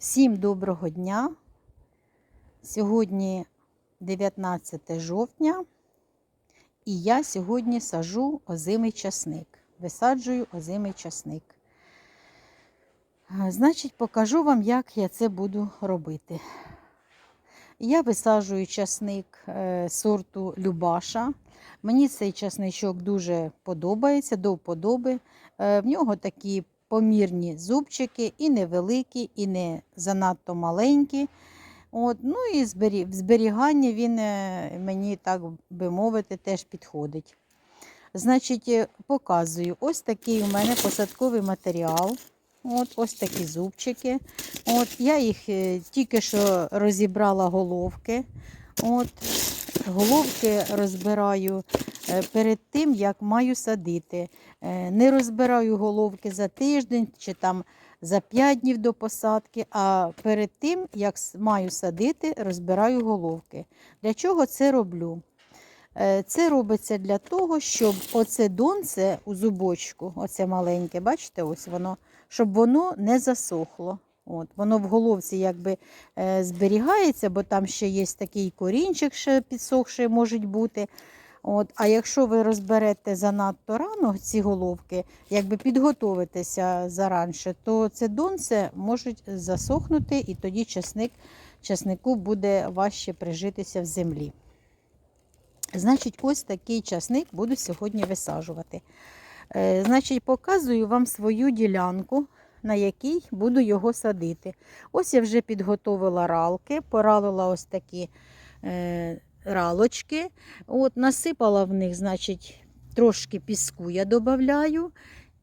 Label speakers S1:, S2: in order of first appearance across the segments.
S1: Всім доброго дня. Сьогодні 19 жовтня, і я сьогодні сажу озимий часник. Висаджую озимий часник. Значить, покажу вам, як я це буду робити. Я висаджую часник е, сорту Любаша. Мені цей часничок дуже подобається, до вподоби. Е, В нього такі помірні зубчики, і невеликі, і не занадто маленькі. От, ну і збері- в зберіганні він е, мені, так би мовити, теж підходить. Значить, е, показую, ось такий у мене посадковий матеріал. От, ось такі зубчики. От, я їх е, тільки що розібрала головки. От, головки розбираю перед тим, як маю садити. Е, Не розбираю головки за тиждень чи там за 5 днів до посадки, а перед тим, як маю садити, розбираю головки. Для чого це роблю? Е, Це робиться для того, щоб оце донце у зубочку, оце маленьке, бачите, ось воно, щоб воно не засохло. От, воно в головці якби е, зберігається, бо там ще є такий корінчик, ще підсохший можуть бути. От, а якщо ви розберете занадто рано ці головки, якби підготовитеся заранше, то це донце може засохнути, і тоді часник, часнику буде важче прижитися в землі. Значить, ось такий часник буду сьогодні висаджувати. Е, Значить, показую вам свою ділянку, на якій буду його садити. Ось я вже підготовила ралки, поралила ось такі е, ралочки. От, насипала в них, значить, трошки піску я додаю.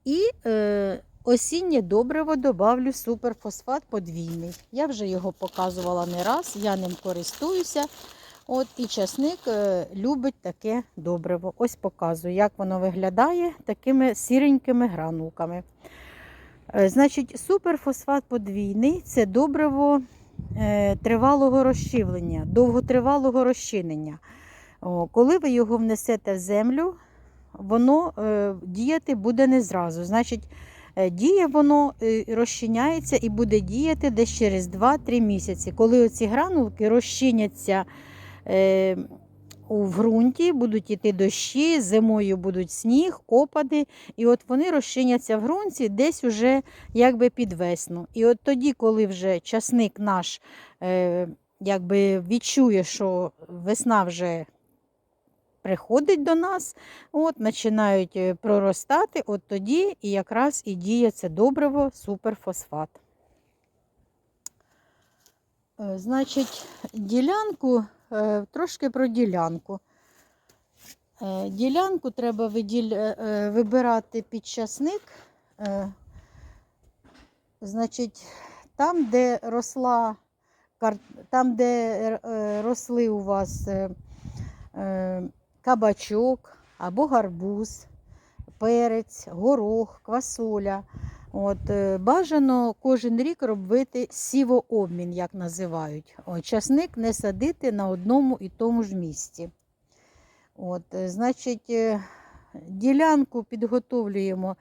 S1: І е, осіннє добриво добавлю суперфосфат подвійний. Я вже його показувала не раз, я ним користуюся. От і часник е, любить таке добриво. Ось показую, як воно виглядає такими сіренькими гранулками. Е, Значить, суперфосфат подвійний це добриво тривалого розчівлення, довготривалого розчинення. Коли ви його внесете в землю, воно е, діяти буде не зразу. Значить, е, діє воно е, розчиняється і буде діяти десь через 2-3 місяці. Коли оці гранулки розчиняться е, в ґрунті, будуть йти дощі, зимою будуть сніг, опади, і от вони розчиняться в ґрунті десь уже якби під весну. І от тоді, коли вже часник наш е, якби відчує, що весна вже приходить до нас, от, починають е, проростати, от тоді і якраз і діє це добриво суперфосфат. Е, Значить, ділянку, трошки про ділянку. Е, Ділянку треба е, е, вибирати під часник. Е, Значить, там, де росла, там, де е, росли у вас е, е, кабачок або гарбуз, перець, горох, квасоля. От, е, бажано кожен рік робити сівообмін, як називають. О, часник не садити на одному і тому ж місці. От, е, значить, е, ділянку підготовлюємо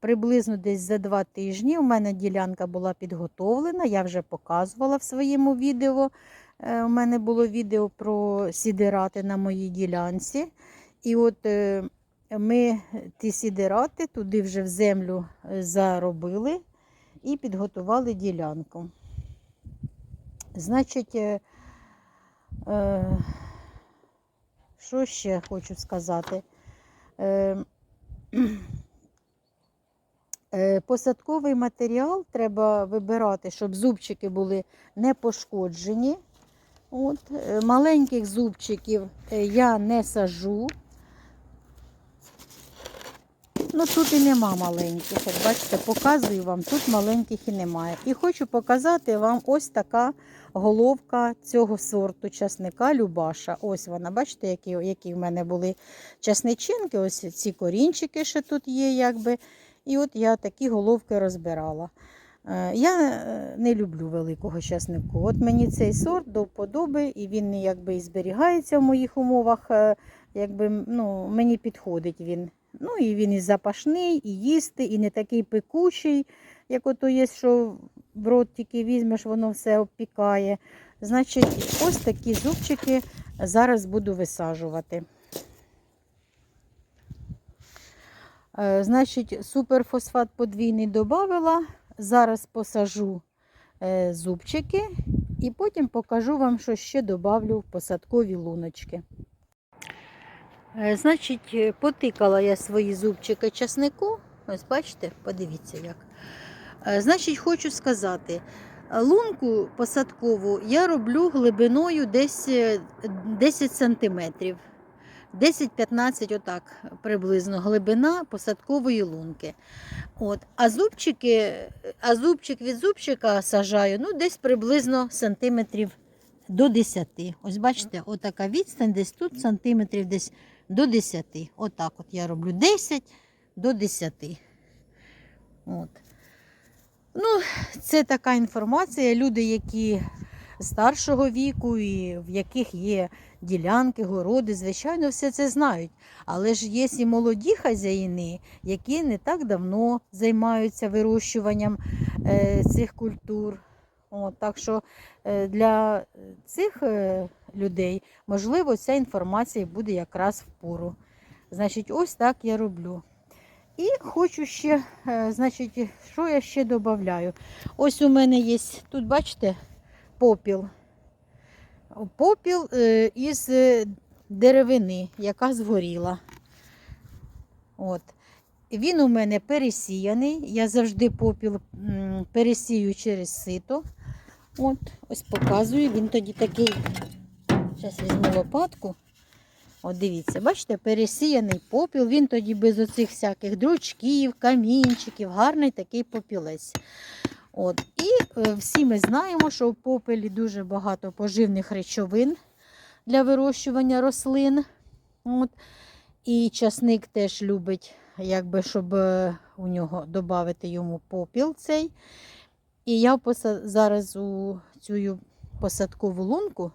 S1: приблизно десь за два тижні. У мене ділянка була підготовлена, я вже показувала в своєму відео. У мене було відео про сідирати на моїй ділянці. І от ми ті сідирати туди вже в землю е, заробили і підготували ділянку. Значить, е, е, що ще хочу сказати? Посадковий матеріал треба вибирати, щоб зубчики були не пошкоджені. От, маленьких зубчиків я не сажу. Ну тут і нема маленьких. От бачите, показую вам, тут маленьких і немає. І хочу показати вам ось така головка цього сорту часника Любаша. Ось вона, бачите, які, які в мене були часничинки, ось ці корінчики ще тут є, якби. І от я такі головки розбирала. Е, Я е, не люблю великого часнику. От мені цей сорт до вподоби, і він якби і зберігається в моїх умовах. е, Якби, ну, мені підходить він. Ну і він і запашний, і їсти, і не такий пекучий, як ото є, що в рот тільки візьмеш, воно все обпікає. Значить, ось такі зубчики зараз буду висаджувати. Е, Значить, суперфосфат подвійний додавила. Зараз посажу е, зубчики і потім покажу вам, що ще додавлю в посадкові луночки. Е, Значить, е, потикала я свої зубчики часнику. Ось бачите, подивіться як. Е, Значить, хочу сказати, лунку посадкову я роблю глибиною десь е, 10 сантиметрів. 10-15, отак приблизно глибина посадкової лунки. От. А, зубчики, а зубчик від зубчика сажаю ну, десь приблизно сантиметрів до 10. Ось бачите, отака відстань, десь тут сантиметрів десь до 10. Отак от я роблю 10 до 10. От. Ну, це така інформація. Люди, які старшого віку і в яких є ділянки, городи, звичайно, все це знають. Але ж є і молоді хазяїни, які не так давно займаються вирощуванням е, цих культур. От, так що е, для цих е, людей, можливо, ця інформація буде якраз в пору. Значить, ось так я роблю. І хочу ще, е, значить, що я ще додаю? Ось у мене є, тут бачите, попіл. Попіл е, із е, деревини, яка згоріла. От. Він у мене пересіяний. Я завжди попіл пересію через сито. От, ось показую. Він тоді такий. Зараз візьму лопатку. От дивіться, бачите, пересіяний попіл. Він тоді без оцих всяких дручків, камінчиків, гарний такий попілець. От. І е, всі ми знаємо, що в попелі дуже багато поживних речовин для вирощування рослин. От. І часник теж любить, якби, щоб е, у нього додати йому попіл цей. І я зараз у цю посадкову лунку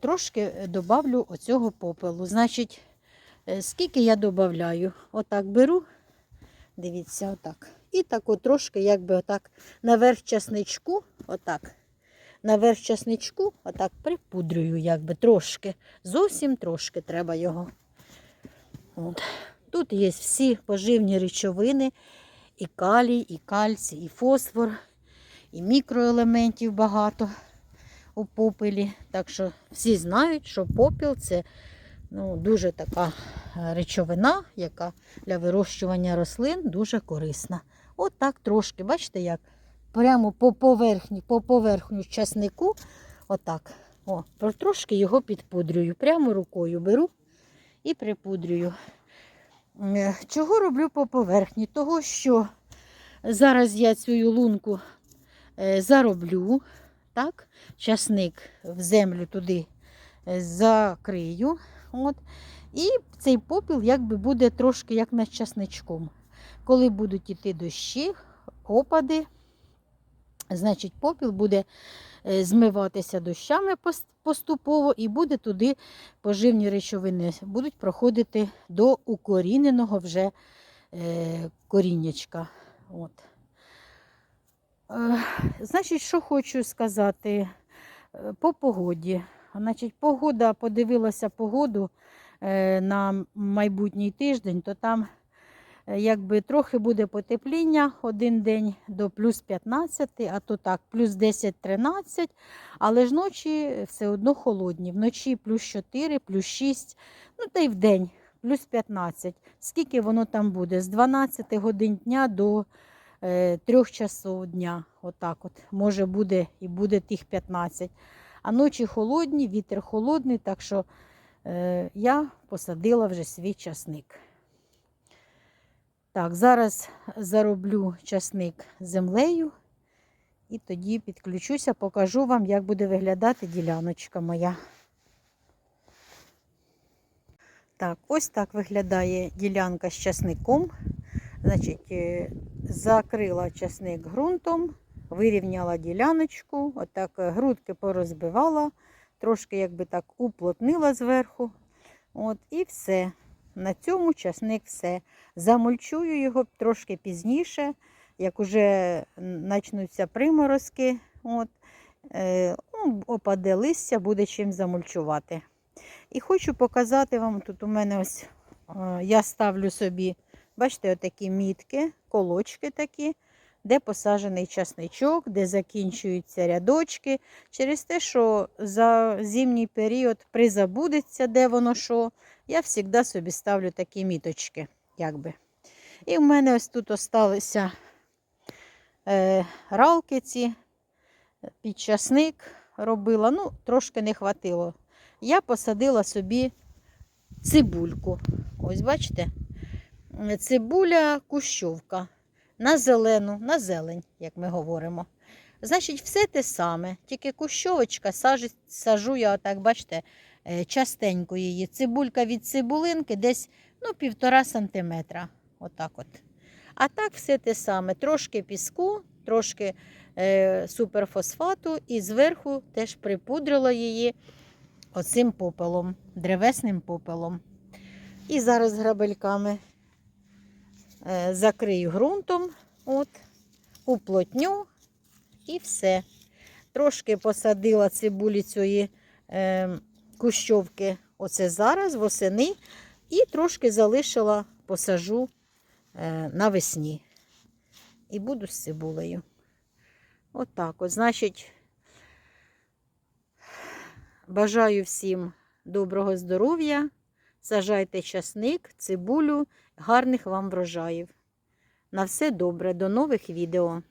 S1: трошки додавлю оцього попелу. Значить, е, скільки я додаю? Отак беру, дивіться, отак. І так от трошки, якби отак наверх часничку, отак. Наверх часничку, отак припудрюю, якби трошки. Зовсім трошки треба його. От. Тут є всі поживні речовини, і калій, і кальцій, і фосфор, і мікроелементів багато у попелі. Так що всі знають, що попіл це ну, дуже така е, речовина, яка для вирощування рослин дуже корисна. От так трошки, бачите, як прямо по поверхні, по поверхню часнику, отак. О, трошки його підпудрюю. Прямо рукою беру і припудрюю. Е, Чого роблю по поверхні? Того, що зараз я цю лунку е, зароблю, так, часник в землю туди е, закрию. От, і цей попіл якби буде трошки як над часничком. Коли будуть іти дощі, опади, значить попіл буде е, змиватися дощами поступово і буде туди поживні речовини будуть проходити до укоріненого вже е, коріннячка. От. Е, значить, що хочу сказати е, по погоді. Значить, погода, подивилася погоду е, на майбутній тиждень, то там якби трохи буде потепління один день до плюс 15, а то так, плюс 10-13, але ж ночі все одно холодні. Вночі плюс 4, плюс 6, ну та й в день плюс 15. Скільки воно там буде? З 12 годин дня до е, 3 часов дня. Отак от. Може буде і буде тих 15. А ночі холодні, вітер холодний, так що е, я посадила вже свій часник. Так, зараз зароблю часник землею і тоді підключуся, покажу вам, як буде виглядати діляночка моя. Так, ось так виглядає ділянка з часником. Значить, е, закрила часник ґрунтом, вирівняла діляночку, отак е, грудки порозбивала, трошки якби так уплотнила зверху. От, і все. На цьому часник все. Замульчую його трошки пізніше, як уже почнуться приморозки, от, е, ну, опаде листя, буде чим замульчувати. І хочу показати вам, тут у мене ось е, я ставлю собі, бачите, отакі мітки, колочки такі, де посаджений часничок, де закінчуються рядочки. Через те, що за зимній період призабудеться, де воно що, я завжди собі ставлю такі міточки. Якби. І в мене ось тут осталися е, ралки ці, під часник робила, ну, трошки не хватило. Я посадила собі цибульку. Ось бачите? Цибуля кущовка. На зелену, на зелень, як ми говоримо. Значить, все те саме, тільки кущовочка сажу, сажу я, отак, бачите, е, частенько її. Цибулька від цибулинки десь ну, півтора сантиметра. Отак от. А так все те саме. Трошки піску, трошки е, суперфосфату і зверху теж припудрила її оцим попелом, древесним попелом. І зараз грабельками закрию ґрунтом, от, уплотню і все. Трошки посадила цибулі цієї е, кущовки оце зараз, восени, і трошки залишила, посажу е, навесні. І буду з цибулею. Отак от, Значить, бажаю всім доброго здоров'я. Сажайте часник, цибулю, гарних вам врожаїв. На все добре, до нових відео.